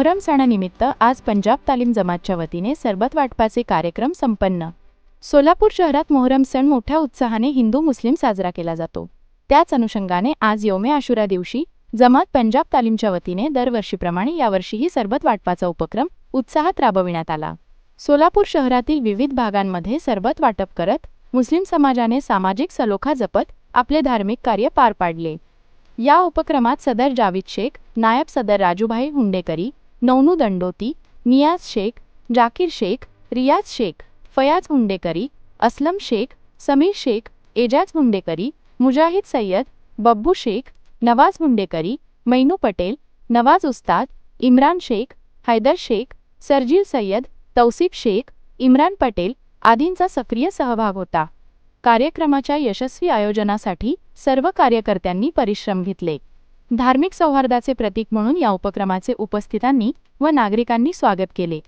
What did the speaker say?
मोहरम सणानिमित्त आज पंजाब तालीम जमातच्या वतीने सरबत वाटपाचे कार्यक्रम संपन्न. सोलापूर शहरात मोहरम सण मोठ्या उत्साहाने हिंदू मुस्लिम साजरा केला जातो. त्याच अनुषंगाने आज योमे आशुरा दिवशी जमात पंजाब तालीमच्या वतीने दरवर्षीप्रमाणे यावर्षीही सरबत वाटपाचा उपक्रम उत्साहात राबविण्यात आला. सोलापूर शहरातील विविध भागांमध्ये सरबत वाटप करत मुस्लिम समाजाने सामाजिक सलोखा जपत आपले धार्मिक कार्य पार पाडले. या उपक्रमात सदर जावीद शेख नायब सदर राजूभाई हुंडेकरी नौनू दंडोती नियाज शेख जाकीर शेख रियाज शेख फयाज हुंडेकरी असलम शेख समीर शेख एजाज हुंडेकरी मुजाहिद सय्यद बब्बू शेख नवाज हुंडेकरी मैनू पटेल नवाज उस्ताद इम्रान शेख हैदर शेख सरजील सय्यद तौसिफ शेख इम्रान पटेल आदींचा सक्रिय सहभाग होता. कार्यक्रमाच्या यशस्वी आयोजनासाठी सर्व कार्यकर्त्यांनी परिश्रम घेतले. धार्मिक सौहार्दाचे प्रतीक म्हणून या उपक्रमाचे उपस्थितांनी व नागरिकांनी स्वागत केले.